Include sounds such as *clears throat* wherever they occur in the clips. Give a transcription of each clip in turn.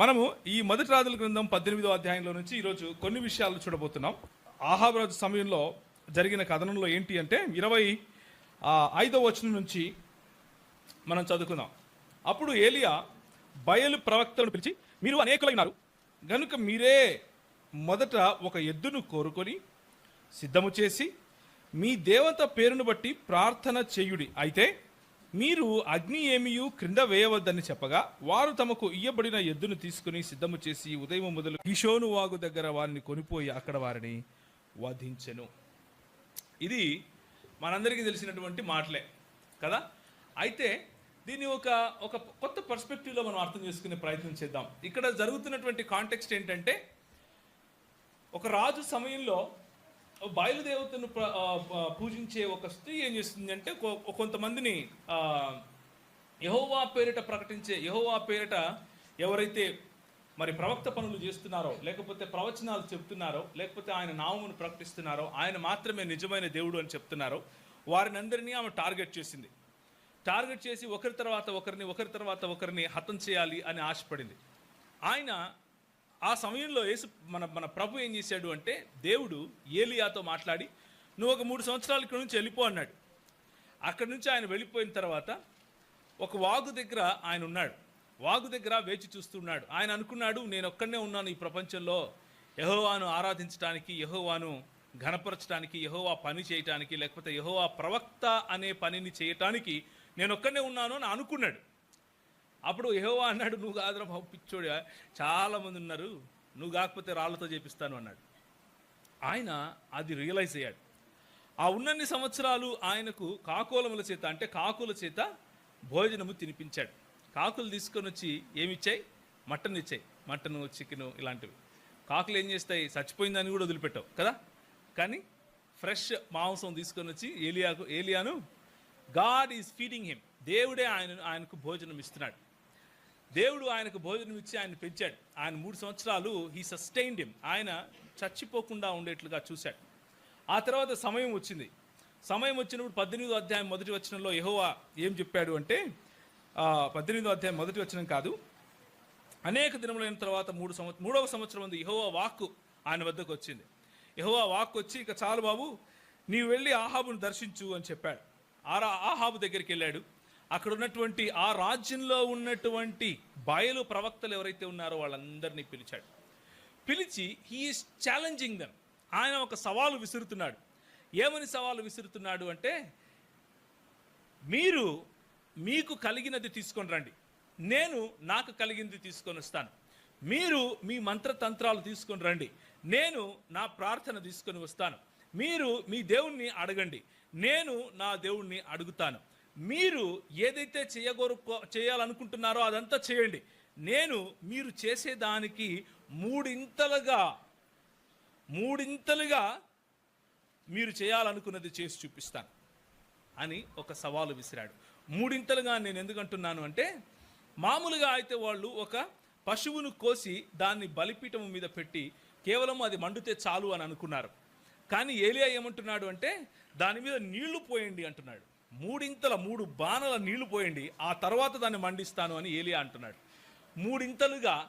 మనము ఈ మొదటి రాజుల గ్రంథం పద్దెనిమిదో అధ్యాయంలో నుంచి ఈరోజు కొన్ని విషయాలు చూడబోతున్నాం. ఆహాబరాజు సమయంలో జరిగిన కథనంలో ఏంటి అంటే ఇరవై ఐదో వచనం నుంచి మనం చదువుకుందాం. అప్పుడు ఏలియా బయలు ప్రవక్తలను పిలిచి మీరు అనేకులైనారు. గనుక మీరే మొదట ఒక ఎద్దును కోరుకొని సిద్ధము చేసి మీ దేవత పేరును బట్టి ప్రార్థన చేయుడి. అయితే మీరు అగ్ని ఏమియు క్రింద వేయవద్దని చెప్పగా వారు తమకు ఇయ్యబడిన ఎద్దును తీసుకుని సిద్ధము చేసి ఉదయం మొదలు కిషోను వాగు దగ్గర వారిని కొనిపోయి అక్కడ వారిని వధించెను. ఇది మనందరికీ తెలిసినటువంటి మాటలే కదా? అయితే దీన్ని ఒక ఒక కొత్త పర్స్పెక్టివ్లో మనం అర్థం చేసుకునే ప్రయత్నం చేద్దాం. ఇక్కడ జరుగుతున్నటువంటి కాంటెక్స్ట్ ఏంటంటే ఒక రాజు సమయంలో బయలుదేవతను పూజించే ఒక స్త్రీ ఏం చేస్తుంది అంటే కొంతమందిని యహోవా పేరిట ప్రకటించే యహోవా పేరిట ఎవరైతే మరి ప్రవక్త పనులు చేస్తున్నారో లేకపోతే ప్రవచనాలు చెప్తున్నారో లేకపోతే ఆయన నామమును ప్రకటిస్తున్నారో ఆయన మాత్రమే నిజమైన దేవుడు అని చెప్తున్నారో వారిని అందరినీ ఆమె టార్గెట్ చేసింది. టార్గెట్ చేసి ఒకరి తర్వాత ఒకరిని ఒకరి తర్వాత ఒకరిని హతం చేయాలి అని ఆశపడింది. ఆయన ఆ సమయంలో యేసు మన మన ప్రభు ఏం చేశాడు అంటే దేవుడు ఏలియాతో మాట్లాడి నువ్వు ఒక మూడు సంవత్సరాల ఇక్కడ నుంచి వెళ్ళిపో అన్నాడు. అక్కడి నుంచి ఆయన వెళ్ళిపోయిన తర్వాత ఒక వాగు దగ్గర ఆయన ఉన్నాడు. వాగు దగ్గర వేచి చూస్తున్నాడు. ఆయన అనుకున్నాడు నేను ఒక్కడనే ఉన్నాను ఈ ప్రపంచంలో. యహోవాను ఆరాధించడానికి యహోవాను ఘనపరచడానికి యహోవా పని చేయటానికి లేకపోతే యహోవా ప్రవక్త అనే పనిని చేయటానికి నేను ఒక్కడనే ఉన్నాను అని అనుకున్నాడు. అప్పుడు ఏవో అన్నాడు నువ్వు కాదురా బాబు పిచ్చోడు ఉన్నారు. నువ్వు కాకపోతే రాళ్ళతో చేపిస్తాను అన్నాడు. ఆయన అది రియలైజ్ అయ్యాడు. ఆ ఉన్నన్ని సంవత్సరాలు ఆయనకు కాకోలముల చేత అంటే కాకుల చేత భోజనము తినిపించాడు. కాకులు తీసుకొని వచ్చి ఏమి ఇచ్చాయి మటన్ ఇచ్చాయి. మటను చికెను ఇలాంటివి. కాకులు ఏం చేస్తాయి? చచ్చిపోయిందని కూడా వదిలిపెట్టావు కదా? కానీ ఫ్రెష్ మాంసం తీసుకొని వచ్చి ఏలియాకు ఏలియాను గాడ్ ఈజ్ ఫీడింగ్ హిమ్. దేవుడే ఆయన ఆయనకు భోజనం ఇస్తున్నాడు. దేవుడు ఆయనకు భోజనం ఇచ్చి ఆయన పెంచాడు. ఆయన మూడు సంవత్సరాలు హీ సస్టైన్డ్ హిమ్ ఆయన చచ్చిపోకుండా ఉండేట్లుగా చూశాడు. ఆ తర్వాత సమయం వచ్చింది. సమయం వచ్చినప్పుడు పద్దెనిమిదో అధ్యాయం మొదటి వచనంలో యహోవా ఏం చెప్పాడు అంటే పద్దెనిమిదో అధ్యాయం మొదటి వచనం కాదు. అనేక దినములైన తర్వాత మూడు సంవత్సరం మూడవ సంవత్సరం ఉంది యహోవా వాక్కు ఆయన వద్దకు వచ్చింది. యహోవా వాక్కు వచ్చి ఇక చాలు బాబు నీవు వెళ్ళి ఆహాబును దర్శించు అని చెప్పాడు. ఆరా ఆహాబు దగ్గరికి వెళ్ళాడు. అక్కడ ఉన్నటువంటి ఆ రాజ్యంలో ఉన్నటువంటి బయలు ప్రవక్తలు ఎవరైతే ఉన్నారో వాళ్ళందరినీ పిలిచాడు. పిలిచి హీఈస్ ఛాలెంజింగ్ దెమ్ ఆయన ఒక సవాలు విసురుతున్నాడు. ఏమని సవాలు విసురుతున్నాడు అంటే మీరు మీకు కలిగినది తీసుకొని రండి. నేను నాకు కలిగింది తీసుకొని వస్తాను. మీరు మీ మంత్రతంత్రాలు తీసుకొని రండి. నేను నా ప్రార్థన తీసుకొని వస్తాను. మీరు మీ దేవుణ్ణి అడగండి. నేను నా దేవుణ్ణి అడుగుతాను. మీరు ఏదైతే చేయగోరుకో చేయాలనుకుంటున్నారో అదంతా చేయండి. నేను మీరు చేసేదానికి మూడింతలుగా మూడింతలుగా మీరు చేయాలనుకున్నది చేసి చూపిస్తాను అని ఒక సవాలు విసిరాడు. మూడింతలుగా నేను ఎందుకంటున్నాను అంటే మామూలుగా అయితే వాళ్ళు ఒక పశువును కోసి దాన్ని బలిపీఠం మీద పెట్టి కేవలం అది మండితే చాలు అని అనుకున్నారు. కానీ ఏలియా ఏమంటున్నాడు అంటే దాని మీద నీళ్ళు పోయండి అంటున్నాడు. మూడింతల మూడు బాణల నీళ్ళు పోయండి ఆ తర్వాత దాన్ని మండిస్తాను అని ఏలియా అంటున్నాడు. మూడింతలుగా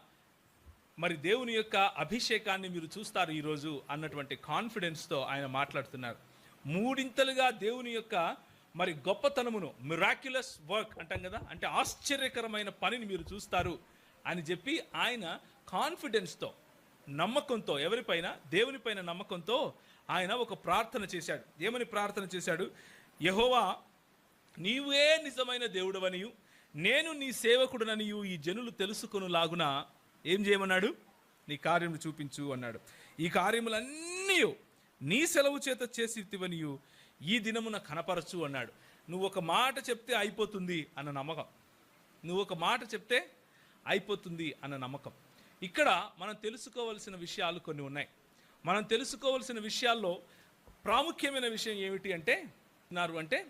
మరి దేవుని యొక్క అభిషేకాన్ని మీరు చూస్తారు ఈరోజు అన్నటువంటి కాన్ఫిడెన్స్తో ఆయన మాట్లాడుతున్నారు. మూడింతలుగా దేవుని యొక్క మరి గొప్పతనమును మిరాక్యులస్ వర్క్ అంటాం కదా అంటే ఆశ్చర్యకరమైన పనిని మీరు చూస్తారు అని చెప్పి ఆయన కాన్ఫిడెన్స్తో నమ్మకంతో ఎవరిపైన? దేవునిపైన నమ్మకంతో ఆయన ఒక ప్రార్థన చేశాడు. ఏమని ప్రార్థన చేశాడు? యహోవా నీవే నిజమైన దేవుడవనియు నేను నీ సేవకుడననియు ఈ జనులు తెలుసుకొనులాగున ఏం చేయమన్నాడు? నీ కార్యములు చూపించు అన్నాడు. ఈ కార్యములన్నీ నీ సెలవు చేత చేసివనియు ఈ దినమున కనపరచు అన్నాడు. నువ్వు ఒక మాట చెప్తే అయిపోతుంది అన్న నమ్మకం. నువ్వు ఒక మాట చెప్తే అయిపోతుంది అన్న నమ్మకం. ఇక్కడ మనం తెలుసుకోవలసిన విషయాలు కొన్ని ఉన్నాయి. మనం తెలుసుకోవలసిన విషయాల్లో ప్రాముఖ్యమైన విషయం ఏమిటి అంటే అంటే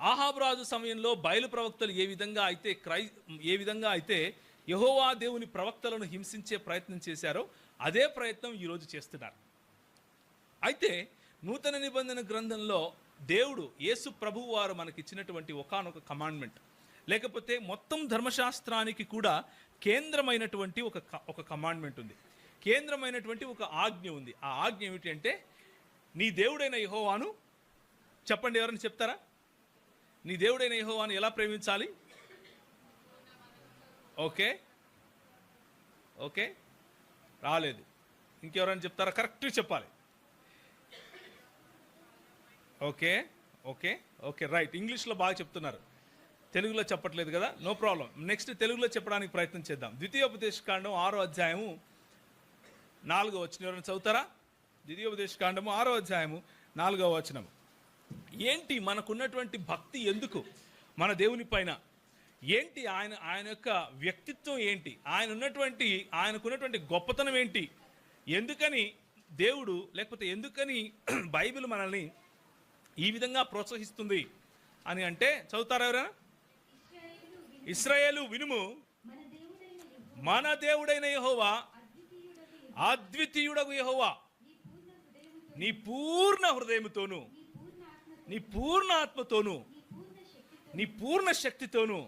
ఆహాబరాజు సమయంలో బయలు ప్రవక్తలు ఏ విధంగా అయితే క్రై ఏ విధంగా అయితే యహోవా దేవుని ప్రవక్తలను హింసించే ప్రయత్నం చేశారో అదే ప్రయత్నం ఈరోజు చేస్తున్నారు. అయితే నూతన నిబంధన గ్రంథంలో దేవుడు యేసు ప్రభువు వారు మనకిచ్చినటువంటి ఒకానొక కమాండ్మెంట్. లేకపోతే మొత్తం ధర్మశాస్త్రానికి కూడా కేంద్రమైనటువంటి ఒక ఒక కమాండ్మెంట్ ఉంది. కేంద్రమైనటువంటి ఒక ఆజ్ఞ ఉంది. ఆ ఆజ్ఞ ఏమిటి అంటే నీ దేవుడైన యహోవాను చెప్పండి ఎవరైనా చెప్తారా? నీ దేవుడైన యహోవాని ఎలా ప్రేమించాలి? ఓకే? ఓకే? రాలేదు. ఇంకెవరైనా చెప్తారా? కరెక్ట్గా చెప్పాలి. ఓకే? ఓకే? Okay right. ఇంగ్లీష్లో బాగా చెప్తున్నారు. తెలుగులో చెప్పట్లేదు కదా? No problem. నెక్స్ట్ తెలుగులో చెప్పడానికి ప్రయత్నం చేద్దాం. ద్వితీయోపదేశకాండం ఆరో అధ్యాయము నాలుగో వచనం. ఎవరైనా చదువుతారా? ద్వితీయోపదేశకాండము ఆరో అధ్యాయము నాలుగో వచనము. ఏంటి మనకున్నటువంటి భక్తి ఎందుకు? మన దేవుని పైన. ఏంటి ఆయన ఆయన యొక్క వ్యక్తిత్వం ఏంటి? ఆయన ఉన్నటువంటి ఆయనకున్నటువంటి గొప్పతనం ఏంటి? ఎందుకని దేవుడు లేకపోతే ఎందుకని *clears throat* బైబిల్ మనల్ని ఈ విధంగా ప్రోత్సహిస్తుంది అని అంటే చదువుతారా ఎవరైనా? ఇస్రాయేలు వినుము. మన దేవుడైన యహోవా అద్వితీయుడగు యహోవా. నీ పూర్ణ హృదయముతోనూ పూర్ణ హృదయముతోను నీ పూర్ణ ఆత్మతోనూ నీ పూర్ణ ఆత్మతోను నీ పూర్ణ శక్తితోను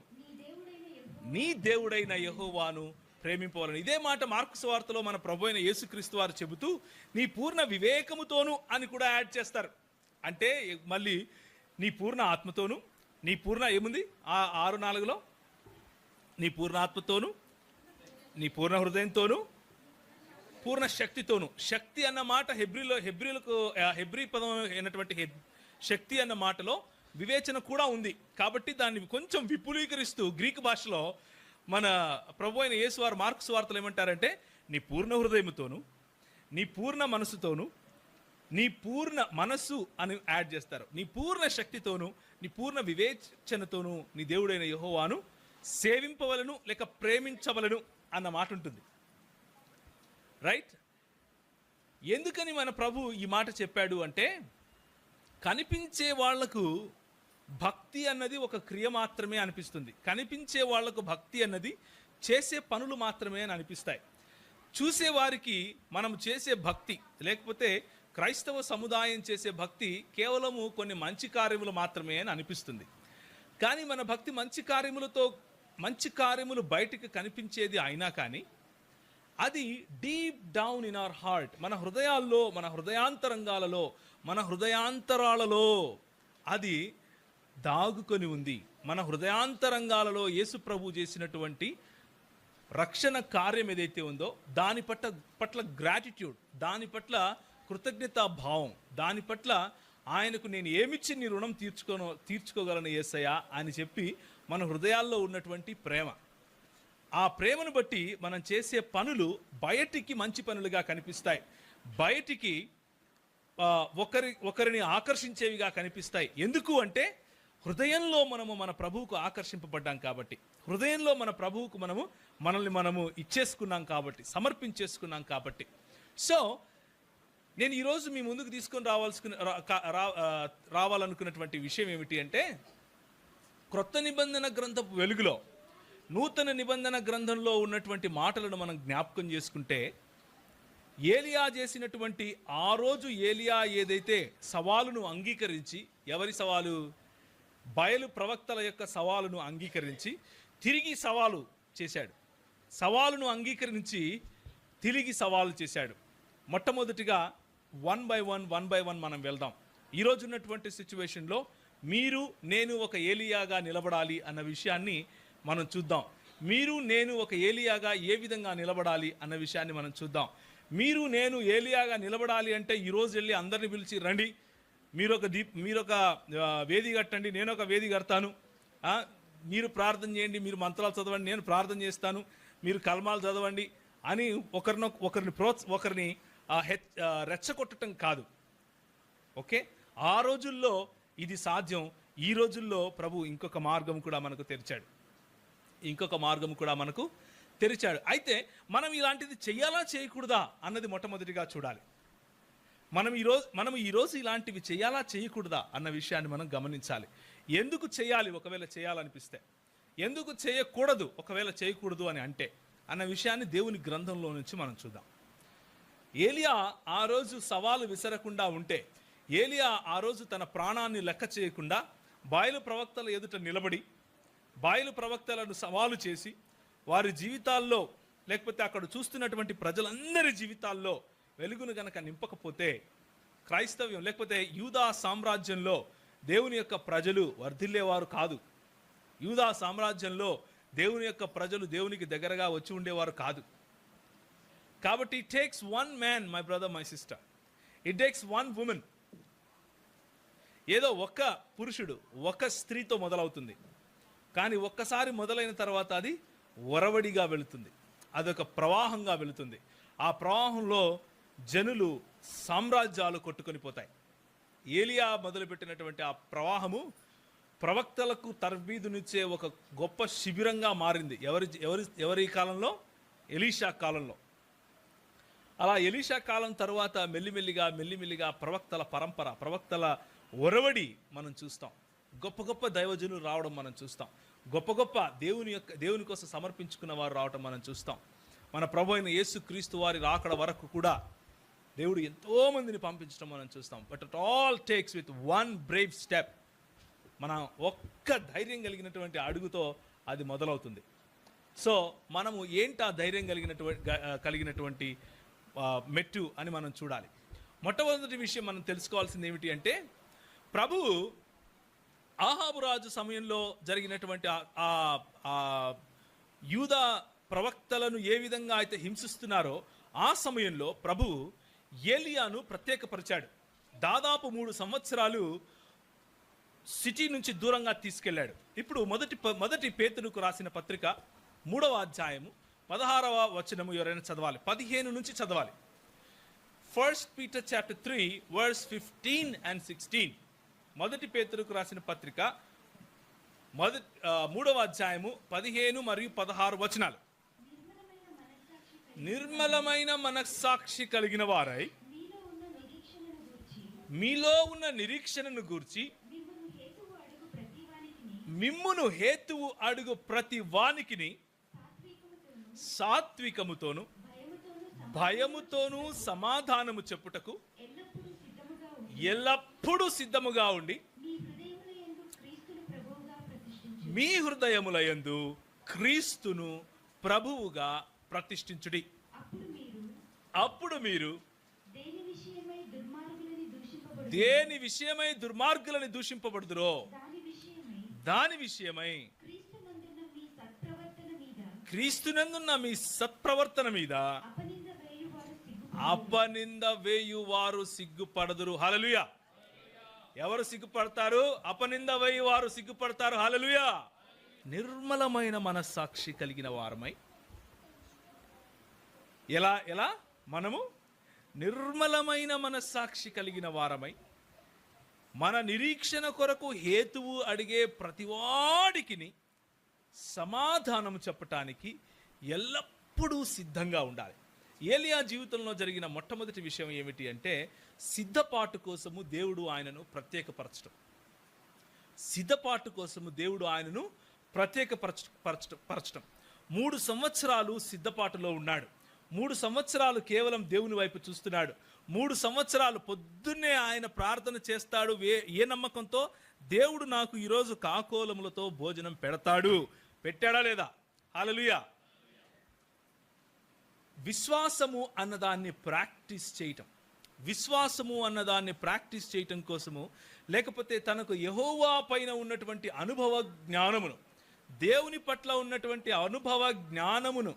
నీ దేవుడైన యహోవాను ప్రేమింపవాలని. ఇదే మాట మార్క్స్ వార్తలో మన ప్రభు అయిన యేసుక్రీస్తు వారు చెబుతూ నీ పూర్ణ వివేకముతోను అని కూడా యాడ్ చేస్తారు. అంటే మళ్ళీ నీ పూర్ణ ఆత్మతోను నీ పూర్ణ ఏముంది? ఆ ఆరు నాలుగులో నీ పూర్ణ ఆత్మతోను నీ పూర్ణ హృదయంతోను పూర్ణ శక్తితోను. శక్తి అన్న మాట హెబ్రిలో హెబ్రిలకు హెబ్రి హెబ్రీ పదం అయినటువంటి హెబ్ శక్తి అన్న మాటలో వివేచన కూడా ఉంది. కాబట్టి దాన్ని కొంచెం విపులీకరిస్తూ గ్రీక్ భాషలో మన ప్రభు అయిన యేసువారు మార్క్స్ వార్తలు ఏమంటారంటే నీ పూర్ణ హృదయముతోను నీ పూర్ణ మనసుతోను నీ పూర్ణ మనస్సు అని యాడ్ చేస్తారు. నీ పూర్ణ శక్తితోను నీ పూర్ణ వివేచనతోను నీ దేవుడైన యహోవాను సేవింపవలను లేక ప్రేమించవలను అన్న మాట ఉంటుంది. రైట్? ఎందుకని మన ప్రభు ఈ మాట చెప్పాడు అంటే కనిపించే వాళ్ళకు భక్తి అన్నది ఒక క్రియ మాత్రమే అనిపిస్తుంది. కనిపించే వాళ్ళకు భక్తి అన్నది చేసే పనులు మాత్రమే అని అనిపిస్తాయి. చూసేవారికి మనం చేసే భక్తి లేకపోతే క్రైస్తవ సముదాయం చేసే భక్తి కేవలము కొన్ని మంచి కార్యములు మాత్రమే అని అనిపిస్తుంది. కానీ మన భక్తి మంచి కార్యములతో మంచి కార్యములు బయటికి కనిపించేది అయినా కానీ అది deep down in our heart మన హృదయాల్లో మన హృదయాంతరంగాలలో మన హృదయాంతరాలలో అది దాగుకొని ఉంది. మన హృదయాంతరంగాలలో యేసు ప్రభు చేసినటువంటి రక్షణ కార్యం ఏదైతే ఉందో దాని పట్ల పట్ల గ్రాటిట్యూడ్ దాని పట్ల కృతజ్ఞతా భావం దాని పట్ల ఆయనకు నేను ఏమిచ్చి నీ రుణం తీర్చుకోను తీర్చుకోగలను ఏసయ్యా అని చెప్పి మన హృదయాల్లో ఉన్నటువంటి ప్రేమ. ఆ ప్రేమను బట్టి మనం చేసే పనులు బయటికి మంచి పనులుగా కనిపిస్తాయి. బయటికి ఒకరి ఒకరిని ఆకర్షించేవిగా కనిపిస్తాయి. ఎందుకు అంటే హృదయంలో మనము మన ప్రభువుకు ఆకర్షింపబడ్డాం కాబట్టి. హృదయంలో మన ప్రభువుకు మనము మనల్ని మనము ఇచ్చేసుకున్నాం కాబట్టి సమర్పించేసుకున్నాం కాబట్టి. సో నేను ఈరోజు మీ ముందుకు తీసుకొని రావాల్సిన రా- కా- రా- రావాలనుకున్నటువంటి విషయం ఏమిటి అంటే క్రొత్త నిబంధన గ్రంథపు వెలుగులో నూతన నిబంధన గ్రంథంలో ఉన్నటువంటి మాటలను మనం జ్ఞాపకం చేసుకుంటే ఏలియా చేసినటువంటి ఆ రోజు ఏలియా ఏదైతే సవాలును అంగీకరించి ఎవరి సవాలు? బయలు ప్రవక్తల యొక్క సవాలును అంగీకరించి తిరిగి సవాలు చేశాడు. సవాలును అంగీకరించి తిరిగి సవాలు చేశాడు. మొట్టమొదటిగా one by one one by one మనం వెళ్దాం. ఈరోజు ఉన్నటువంటి సిచ్యువేషన్లో మీరు నేను ఒక ఏలియాగా నిలబడాలి అన్న విషయాన్ని మనం చూద్దాం. మీరు నేను ఒక ఏలియాగా ఏ విధంగా నిలబడాలి అన్న విషయాన్ని మనం చూద్దాం. మీరు నేను ఏలియాగా నిలబడాలి అంటే ఈరోజు వెళ్ళి అందరిని పిలిచి రండి. మీరు ఒక దీప్ మీరు ఒక వేది కట్టండి నేను ఒక వేది కడతాను. మీరు ప్రార్థన చేయండి మీరు మంత్రాలు చదవండి నేను ప్రార్థన చేస్తాను మీరు కల్మాలు చదవండి అని ఒకరిని ఒకరిని ప్రోత్స ఒకరిని హెచ్ రెచ్చగొట్టడం కాదు. ఓకే? ఆ రోజుల్లో ఇది సాధ్యం. ఈ రోజుల్లో ప్రభు ఇంకొక మార్గం కూడా మనకు తెరిచాడు. ఇంకొక మార్గం కూడా మనకు తెరిచాడు. అయితే మనం ఇలాంటిది చెయ్యాలా చేయకూడదా అన్నది మొట్టమొదటిగా చూడాలి. మనం ఈరోజు మనం ఈరోజు ఇలాంటివి చేయాలా చేయకూడదా అన్న విషయాన్ని మనం గమనించాలి. ఎందుకు చేయాలి ఒకవేళ చేయాలనిపిస్తే? ఎందుకు చేయకూడదు ఒకవేళ చేయకూడదు అని అంటే అన్న విషయాన్ని దేవుని గ్రంథంలో నుంచి మనం చూద్దాం. ఏలియా ఆ రోజు సవాలు విసరకుండా ఉంటే ఏలియా ఆ రోజు తన ప్రాణాన్ని లెక్క చేయకుండా బాయలు ప్రవక్తల ఎదుట నిలబడి బాయలు ప్రవక్తలను సవాలు చేసి వారి జీవితాల్లో లేకపోతే అక్కడ చూస్తున్నటువంటి ప్రజలందరి జీవితాల్లో వెలుగును గనక నింపకపోతే క్రైస్తవ్యం లేకపోతే యూదా సామ్రాజ్యంలో దేవుని యొక్క ప్రజలు వర్ధిల్లేవారు కాదు. యూదా సామ్రాజ్యంలో దేవుని యొక్క ప్రజలు దేవునికి దగ్గరగా వచ్చి ఉండేవారు కాదు. కాబట్టి it takes one man my brother my sister it takes one women ఏదో ఒక్క పురుషుడు ఒక స్త్రీతో మొదలవుతుంది. కానీ ఒక్కసారి మొదలైన తర్వాత అది ఒరవడిగా వెళుతుంది. అదొక ప్రవాహంగా వెళుతుంది. ఆ ప్రవాహంలో జనులు సామ్రాజ్యాలు కొట్టుకొని పోతాయి. ఏలియా మొదలుపెట్టినటువంటి ఆ ప్రవాహము ప్రవక్తలకు తర్బీదునిచ్చే ఒక గొప్ప శిబిరంగా మారింది. ఎవరి ఎవరి ఎవరి కాలంలో? ఎలీషా కాలంలో. అలా ఎలీషా కాలం తర్వాత మెల్లిమెల్లిగా మెల్లిమెల్లిగా ప్రవక్తల పరంపర ప్రవక్తల ఒరవడి మనం చూస్తాం. గొప్ప గొప్ప దైవజనులు రావడం మనం చూస్తాం. గొప్ప గొప్ప దేవుని యొక్క దేవుని కోసం సమర్పించుకున్న వారు రావటం మనం చూస్తాం. మన ప్రభు అయిన యేసు క్రీస్తు వారి రాకడ వరకు కూడా దేవుడు ఎంతో మందిని పంపించడం మనం చూస్తాం. But at all takes with one brave step మన ఒక్క ధైర్యం కలిగినటువంటి అడుగుతో అది మొదలవుతుంది. సో మనము ఏంటి ఆ ధైర్యం కలిగినటువంటి కలిగినటువంటి మెట్టు అని మనం చూడాలి. మొట్టమొదటి విషయం మనం తెలుసుకోవాల్సింది ఏమిటి అంటే ప్రభు ఆహాబు రాజు సమయంలో జరిగినటువంటి ఆ- యూద యూదా ప్రవక్తలను ఏ విధంగా అయితే హింసిస్తున్నారో ఆ సమయంలో ప్రభువు ఏలియాను ప్రత్యేకపరిచాడు. దాదాపు మూడు సంవత్సరాలు సిటీ నుంచి దూరంగా తీసుకెళ్ళాడు. ఇప్పుడు మొదటి మొదటి పేతురుకు రాసిన పత్రిక మూడవ అధ్యాయము పదహారవ వచనము ఎవరైనా చదవాలి? పదిహేను నుంచి చదవాలి. First Peter chapter three verse fifteen and sixteen మొదటి పేతులకు రాసిన పత్రిక మొదటి మూడవ అధ్యాయము పదిహేను మరియు పదహారు వచనాలు. నిర్మలమైన మనస్సాక్షి కలిగిన వారై మీలో ఉన్న నిరీక్షణను గూర్చి మిమ్మును హేతువు అడుగు ప్రతి వానికిని సాత్వికముతోను భయముతోనూ సమాధానము చెప్పుటకు ఎల్లప్పుడూ సిద్ధముగా ఉండి మీ హృదయముల యందు క్రీస్తును ప్రభువుగా ప్రతిష్ఠించు మీ హృదయములయందు క్రీస్తును ప్రభువుగా ప్రతిష్ఠించుడి. అప్పుడు మీరు దేని విషయమై దుర్మార్గులని దూషింపబడుదురో? దాని విషయమై క్రీస్తునందున్న మీ సత్ప్రవర్తన మీద క్రీస్తునందున్న మీ సత్ప్రవర్తన మీద అపనింద వేయువారు వేయువారు సిగ్గుపడదురు. హలలుయ ఎవరు సిగ్గుపడతారు? అపనింద వేయువారు సిగ్గుపడతారు. హలలుయ నిర్మలమైన మనస్సాక్షి కలిగిన వారమై. ఎలా ఎలా? మనము నిర్మలమైన మనస్సాక్షి కలిగిన వారమై మన నిరీక్షణ కొరకు హేతువు అడిగే ప్రతివాడికిని సమాధానం చెప్పటానికి ఎల్లప్పుడూ సిద్ధంగా ఉండాలి. ఏలియా జీవితంలో జరిగిన మొట్టమొదటి విషయం ఏమిటి అంటే సిద్ధపాటు కోసము దేవుడు ఆయనను ప్రత్యేకపరచడం సిద్ధపాటు కోసము దేవుడు ఆయనను ప్రత్యేకపరచ పరచడం పరచడం మూడు సంవత్సరాలు సిద్ధపాటులో ఉన్నాడు. మూడు సంవత్సరాలు కేవలం దేవుని వైపు చూస్తున్నాడు. మూడు సంవత్సరాలు పొద్దున్నే ఆయన ప్రార్థన చేస్తాడు. ఏ ఏ నమ్మకంతో? దేవుడు నాకు ఈరోజు కాకోలములతో భోజనం పెడతాడు. పెట్టాడా లేదా? హాలలుయా! విశ్వాసము అన్నదాన్ని ప్రాక్టీస్ చేయటం. విశ్వాసము అన్నదాన్ని ప్రాక్టీస్ చేయటం కోసము లేకపోతే తనకు యహోవా పైన ఉన్నటువంటి అనుభవ జ్ఞానమును దేవుని పట్ల ఉన్నటువంటి అనుభవ జ్ఞానమును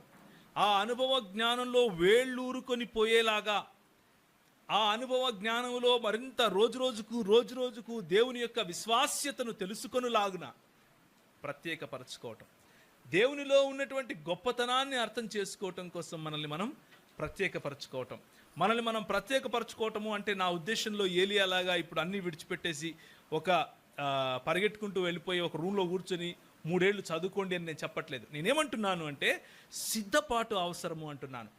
ఆ అనుభవ జ్ఞానంలో వేళ్ళూరుకొని పోయేలాగా ఆ అనుభవ జ్ఞానములో మరింత రోజు రోజుకు రోజు రోజుకు దేవుని యొక్క విశ్వాస్యతను తెలుసుకొనులాగున ప్రత్యేకపరచుకోవటం. దేవునిలో ఉన్నటువంటి గొప్పతనాన్ని అర్థం చేసుకోవటం కోసం మనల్ని మనం ప్రత్యేకపరచుకోవటం. మనల్ని మనం ప్రత్యేకపరచుకోవటము అంటే నా ఉద్దేశంలో ఏలియాలాగా ఇప్పుడు అన్నీ విడిచిపెట్టేసి ఒక పరిగెట్టుకుంటూ వెళ్ళిపోయి ఒక రూమ్లో కూర్చొని మూడేళ్ళు చదువుకోండి అని నేను చెప్పట్లేదు. నేనేమంటున్నాను అంటే సిద్ధపాటు అవసరము అంటున్నాను.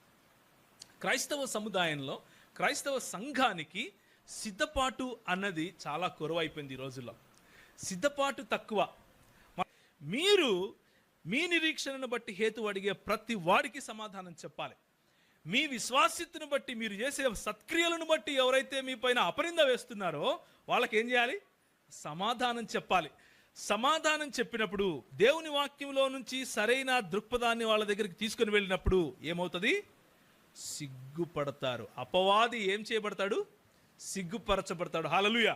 క్రైస్తవ సముదాయంలో క్రైస్తవ సంఘానికి సిద్ధపాటు అన్నది చాలా కొరవైపోయింది ఈ రోజుల్లో. సిద్ధపాటు తక్కువ. మీరు మీ నిరీక్షణను బట్టి హేతు అడిగే ప్రతి వాడికి సమాధానం చెప్పాలి. మీ విశ్వాస్యతను బట్టి మీరు చేసే సత్క్రియలను బట్టి ఎవరైతే మీ పైన అపరింద వేస్తున్నారో వాళ్ళకి ఏం చేయాలి? సమాధానం చెప్పాలి. సమాధానం చెప్పినప్పుడు దేవుని వాక్యంలో నుంచి సరైన దృక్పథాన్ని వాళ్ళ దగ్గరికి తీసుకుని వెళ్ళినప్పుడు ఏమవుతుంది? సిగ్గుపడతారు. అపవాది ఏం చేయబడతాడు? సిగ్గుపరచబడతాడు. హలలుయ!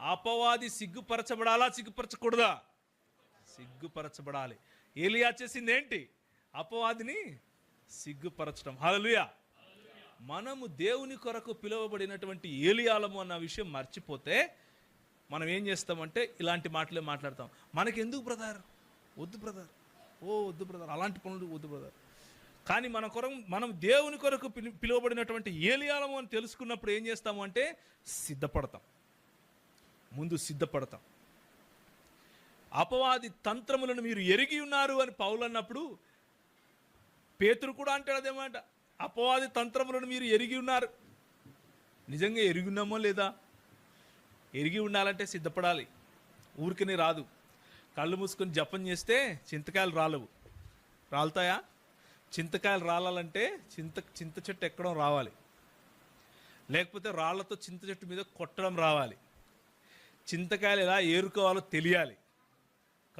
అపవాది సిగ్గుపరచబడాలా? సిగ్గుపరచకూడదా? సిగ్గుపరచబడాలి. ఏలియా చేసింది ఏంటి అపవాదిని సిగ్గుపరచడం. హలలుయా మనము దేవుని కొరకు పిలువబడినటువంటి ఏలియాలము అన్న విషయం మర్చిపోతే మనం ఏం చేస్తామంటే ఇలాంటి మాటలే మాట్లాడతాం. మనకి ఎందుకు బ్రదర్? వద్దు బ్రదర్. ఓ వద్దు బ్రదర్. అలాంటి పనులు వద్దు బ్రదర్. కానీ మన కొరకు మనం దేవుని కొరకు పిలు పిలువబడినటువంటి ఏలియాలము అని తెలుసుకున్నప్పుడు ఏం చేస్తాము అంటే సిద్ధపడతాం. ముందు సిద్ధపడతాం. అపవాది తంత్రములను మీరు ఎరిగి ఉన్నారు అని పౌలు అన్నప్పుడు పేతురు కూడా అంటాడు అదేమాట. అపవాది తంత్రములను మీరు ఎరిగి ఉన్నారు. నిజంగా ఎరిగి ఉన్నామో లేదా? ఎరిగి ఉండాలంటే సిద్ధపడాలి. ఊరికనే రాదు. కళ్ళు మూసుకొని జపం చేస్తే చింతకాయలు రాలవు. రాలుతాయా? చింతకాయలు రాలాలంటే చింత చింత చెట్టు ఎక్కడం రావాలి. లేకపోతే రాళ్ళతో చింత చెట్టు మీద కొట్టడం రావాలి. చింతకాయలు ఎలా ఏరుకోవాలో తెలియాలి.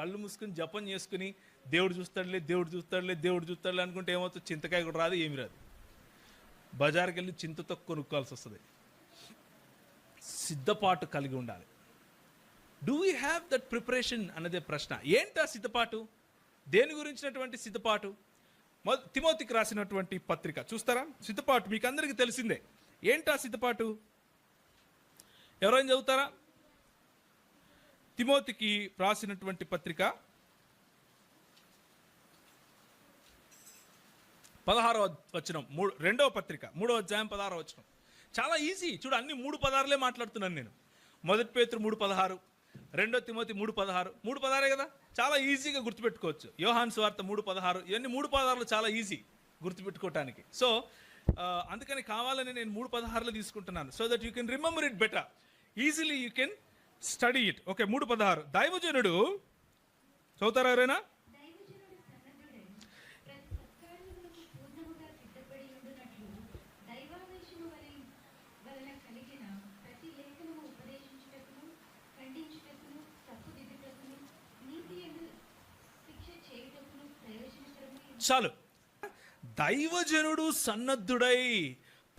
కళ్ళు మూసుకుని జపం చేసుకుని దేవుడు చూస్తాడులే దేవుడు చూస్తాడులే దేవుడు చూస్తాడులే అనుకుంటే ఏమవుతుంది? చింతకాయ కూడా రాదు ఏమి రాదు. బజార్కి వెళ్ళి చింతతో కొనుక్కోవాల్సి వస్తుంది. సిద్ధపాటు కలిగి ఉండాలి. Do you have that preparation అన్నదే ప్రశ్న. ఏంటా సిద్ధపాటు? దేని గురించినటువంటి సిద్ధపాటు? తిమోతికి రాసినటువంటి పత్రిక. చూస్తారా? సిద్ధపాటు మీకు అందరికీ తెలిసిందే. ఏంటా సిద్ధపాటు? ఎవరైనా చదువుతారా? తిమోతికి రాసినటువంటి పత్రిక పదహారవ వచనం మూడు రెండవ పత్రిక మూడవ అధ్యాయం పదహారవ వచనం. చాలా ఈజీ. చూడు అన్ని మూడు పదార్లే మాట్లాడుతున్నాను నేను. మొదటి పేతురు మూడు పదహారు రెండో తిమోతి మూడు పదహారు. మూడు పదహారే కదా? చాలా ఈజీగా గుర్తుపెట్టుకోవచ్చు. యోహాన్ స్వార్త మూడు పదహారు. ఇవన్నీ మూడు పదహారులు చాలా ఈజీ గుర్తుపెట్టుకోవటానికి సో అందుకని కావాలని నేను మూడు పదహారులు తీసుకుంటున్నాను. So that you can remember it better easily you can study it okay మూడు పదహారు. దైవజనుడు చదువుతారా ఎవరైనా చాలు. దైవజనుడు సన్నద్ధుడై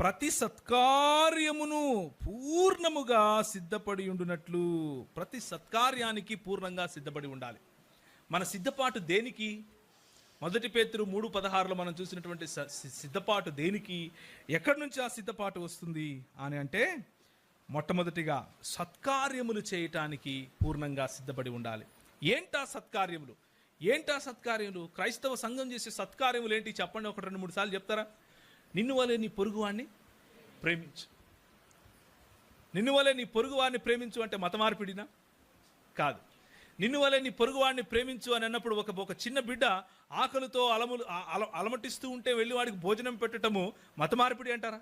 ప్రతి సత్కార్యమును పూర్ణముగా సిద్ధపడి ఉండునట్లు ప్రతి సత్కార్యానికి పూర్ణంగా సిద్ధపడి ఉండాలి. మన సిద్ధపాటు దేనికి? మొదటి పేతురు మూడు పదహారులో మనం చూసినటువంటి సిద్ధపాటు దేనికి? ఎక్కడి నుంచి ఆ సిద్ధపాటు వస్తుంది అని అంటే మొట్టమొదటిగా సత్కార్యములు చేయటానికి పూర్ణంగా సిద్ధపడి ఉండాలి. ఏంటా సత్కార్యములు? ఏంటా సత్కార్యములు? క్రైస్తవ సంఘం చేసే సత్కార్యములు ఏంటి? చెప్పండి ఒక రెండు మూడు సార్లు చెప్తారా? నిన్ను వలె నీ పొరుగువాడిని ప్రేమించు. నిన్ను వలె నీ పొరుగువాడిని ప్రేమించు అంటే మత మార్పిడినా కాదు. నిన్ను వలె నీ పొరుగువాడిని ప్రేమించు అని అన్నప్పుడు ఒక ఒక చిన్న బిడ్డ ఆకలితో అలములు అల అలమటిస్తూ ఉంటే వెళ్ళి వాడికి భోజనం పెట్టడము మత మార్పిడి అంటారా?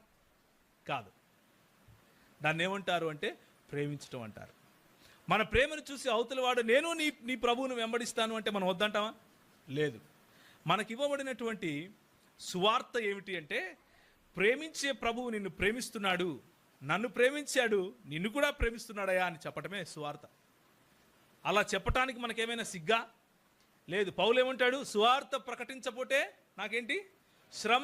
కాదు. దాన్ని ఏమంటారు అంటే ప్రేమించటం అంటారు. మన ప్రేమను చూసి అవతల వాడు నేను నీ నీ ప్రభువును వెంబడిస్తాను అంటే మనం వద్దంటామా? లేదు. మనకి ఇవ్వబడినటువంటి సువార్త ఏమిటి అంటే ప్రేమించే ప్రభువు నిన్ను ప్రేమిస్తున్నాడు నన్ను ప్రేమించాడు నిన్ను కూడా ప్రేమిస్తున్నాడయా అని చెప్పటమే సువార్త. అలా చెప్పటానికి మనకేమైనా సిగ్గా? లేదు పౌలేమంటాడు సువార్త ప్రకటించపోతే నాకేంటి? శ్రమ.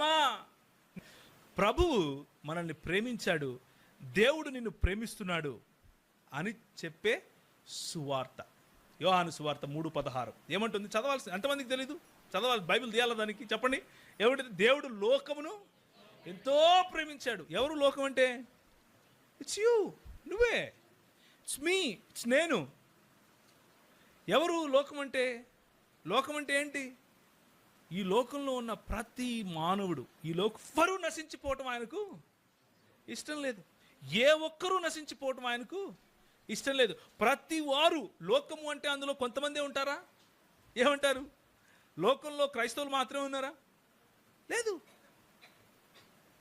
ప్రభువు మనల్ని ప్రేమించాడు దేవుడు నిన్ను ప్రేమిస్తున్నాడు అని చెప్పే సువార్త. యోహాను సువార్త మూడు పదహారు. ఏమంటుంది? చదవాల్సి ఎంతమందికి తెలీదు? చదవాలి బైబిల్ తీయాలి దానికి? చెప్పండి. ఎవడు దేవుడు లోకమును ఎంతో ప్రేమించాడు. ఎవరు లోకం అంటే? ఇట్స్ యూ నువ్వే. ఇట్స్ మీ ఇట్స్ నేను. ఎవరు లోకం అంటే? లోకం అంటే ఏంటి? ఈ లోకంలో ఉన్న ప్రతి మానవుడు ఈ లోక ఎవ్వరూ నశించిపోవటం ఆయనకు ఇష్టం లేదు. ఏ ఒక్కరూ నశించిపోవటం ఆయనకు ఇష్టం లేదు. ప్రతి వారు లోకము అంటే అందులో కొంతమందే ఉంటారా? ఏమంటారు? లోకంలో క్రైస్తవులు మాత్రమే ఉన్నారా? లేదు.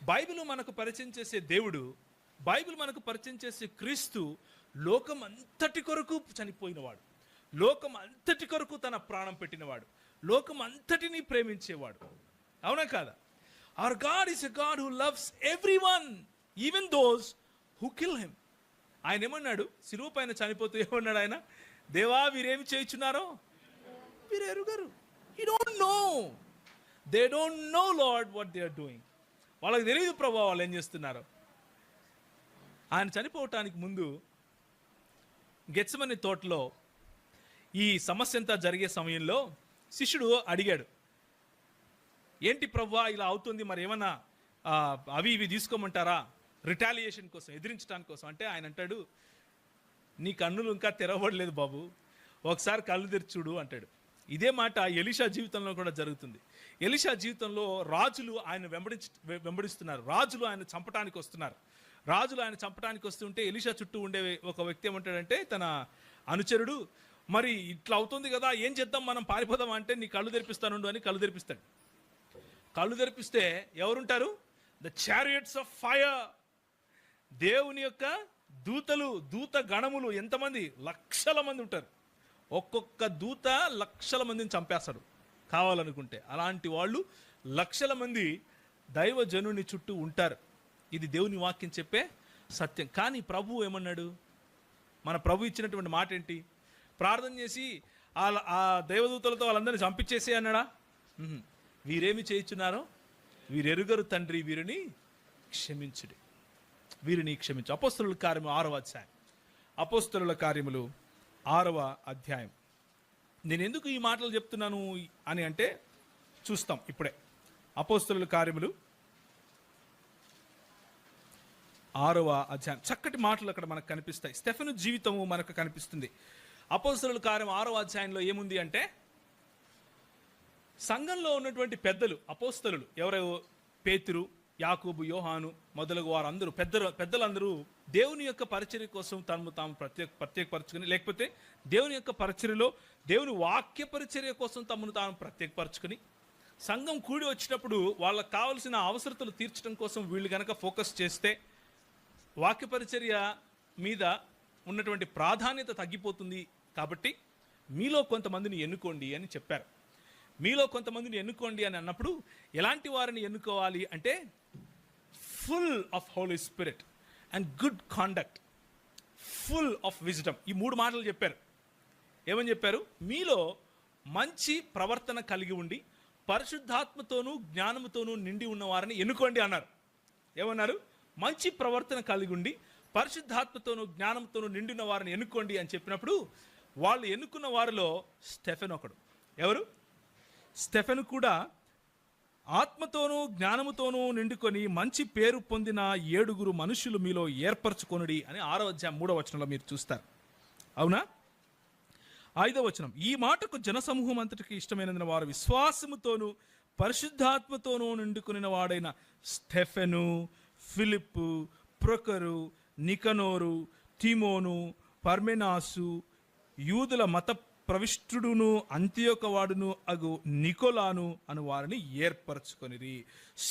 బైబిల్ మనకు పరిచయం చేసే దేవుడు బైబిల్ మనకు పరిచయం చేసే క్రీస్తు లోకం అంతటి కొరకు చనిపోయినవాడు. లోకం అంతటి కొరకు తన ప్రాణం పెట్టినవాడు. లోకం అంతటిని ప్రేమించేవాడు. అవునా కాదా? Or God is a God who loves everyone even those who kill him ఆయన ఏమన్నాడు? సిలువ పైన చనిపోతూ ఏమన్నాడు ఆయన? దేవా వీరేమి చేయుచున్నారో? వీరు ఎరుగరు you don't know they don't know lord what they are doing వాళ్ళకి తెలియదు ప్రభా వాళ్ళు ఏం చేస్తున్నారు. ఆయన చనిపోవటానికి ముందు గెచ్చమని తోటలో ఈ సమస్య అంతా జరిగే సమయంలో శిష్యుడు అడిగాడు. ఏంటి ప్రవ్వా ఇలా అవుతుంది? మరి ఏమన్నా అవి ఇవి తీసుకోమంటారా? రిటాలియేషన్ కోసం ఎదిరించడానికి కోసం. అంటే ఆయన అంటాడు నీ కన్నులు ఇంకా తెరవబడలేదు బాబు. ఒకసారి కళ్ళు తెరిచి అంటాడు. ఇదే మాట ఎలిషా జీవితంలో కూడా జరుగుతుంది. ఎలిషా జీవితంలో రాజులు ఆయన వెంబడించి వెంబడిస్తున్నారు. రాజులు ఆయన చంపటానికి వస్తున్నారు. రాజులు ఆయన చంపడానికి వస్తుంటే ఎలిషా చుట్టూ ఉండే ఒక వ్యక్తి ఏమంటాడంటే తన అనుచరుడు మరి ఇట్లా అవుతుంది కదా ఏం చేద్దాం మనం పారిపోదాం అంటే నీ కళ్ళు తెరిపిస్తానుండు అని కళ్ళు తెరిపిస్తాడు. కళ్ళు తెరిపిస్తే ఎవరుంటారు? ద చారియట్స్ ఆఫ్ ఫైర్ దేవుని యొక్క దూతలు దూత గణములు ఎంతమంది? లక్షల మంది ఉంటారు. ఒక్కొక్క దూత లక్షల మందిని చంపేస్తాడు. కావాలనుకుంటే. అలాంటి వాళ్ళు లక్షల మంది దైవజనుని చుట్టూ ఉంటారు. ఇది దేవుని వాక్యం చెప్పే సత్యం. కానీ ప్రభు ఏమన్నాడు? మన ప్రభు ఇచ్చినటువంటి మాట ఏంటి? ప్రార్థన చేసి ఆ ఆ దైవదూతలతో వాళ్ళందరినీ చంపించేసి అన్నాడా? వీరేమి చేయించున్నారో? వీరెరుగరు తండ్రి వీరిని క్షమించుడి. వీరిని క్షమించు. అపోస్తలుల కార్యము ఆరవ అధ్యాయం. అపోస్తలుల కార్యములు ఆరవ అధ్యాయం. నేను ఎందుకు ఈ మాటలు చెప్తున్నాను అని అంటే చూస్తాం ఇప్పుడే. అపోస్తుల కార్యములు ఆరవ అధ్యాయం. చక్కటి మాటలు అక్కడ మనకు కనిపిస్తాయి. స్టెఫెను జీవితము మనకు కనిపిస్తుంది. అపోస్తుల కార్యం ఆరవ అధ్యాయంలో ఏముంది అంటే సంఘంలో ఉన్నటువంటి పెద్దలు అపోస్తలు ఎవరెవో పేతురు యాకూబు యోహాను మొదలగు వారందరూ పెద్దలు పెద్దలందరూ దేవుని యొక్క పరిచర్య కోసం తమను తాము ప్రత్యేక ప్రత్యేకపరచుకుని లేకపోతే దేవుని యొక్క పరిచర్యలో దేవుని వాక్య పరిచర్య కోసం తమను తాము ప్రత్యేకపరచుకుని సంఘం కూడి వచ్చినప్పుడు వాళ్ళకి కావలసిన అవసరతలు తీర్చడం కోసం వీళ్ళు కనుక ఫోకస్ చేస్తే వాక్య పరిచర్య మీద ఉన్నటువంటి ప్రాధాన్యత తగ్గిపోతుంది కాబట్టి మీలో కొంతమందిని ఎన్నుకోండి అని చెప్పారు. మీలో కొంతమందిని ఎన్నుకోండి అని అన్నప్పుడు ఎలాంటి వారిని ఎన్నుకోవాలి అంటే full of Holy Spirit and good conduct. Full of wisdom. ఈ మూడు మాటలు చెప్పారు. ఏమని చెప్పారు? మీలో మంచి ప్రవర్తన కలిగి ఉండి పరిశుద్ధాత్మతోనూ జ్ఞానముతోనూ నిండి ఉన్న వారిని ఎన్నుకోండి అన్నారు. ఏమన్నారు? మంచి ప్రవర్తన కలిగి ఉండి పరిశుద్ధాత్మతోనూ జ్ఞానంతోనూ నిండిన వారిని ఎన్నుకోండి అని చెప్పినప్పుడు వాళ్ళు ఎన్నుకున్న వారిలో స్టెఫెన్ ఒకడు. ఎవరు? స్టెఫెన్ కూడా ఆత్మతోనూ జ్ఞానముతోనూ నిండుకొని మంచి పేరు పొందిన ఏడుగురు మనుషులు మీలో ఏర్పరచుకొనుడి అని ఆరో అధ్యాయం మూడో వచనంలో మీరు చూస్తారు. అవునా? ఐదో వచనం. ఈ మాటకు జనసమూహం అంతటికి ఇష్టమైనందున వారు విశ్వాసముతోనూ పరిశుద్ధాత్మతోనూ నిండుకునిన వాడైన స్టెఫెను ఫిలిప్పు ప్రొకరు నికనోరు తిమోను పర్మెనాసు యూదుల మత ప్రవిష్టుడును అంత్యోక వాడును అగు నికోలాను అను వారిని ఏర్పరచుకొనిరి.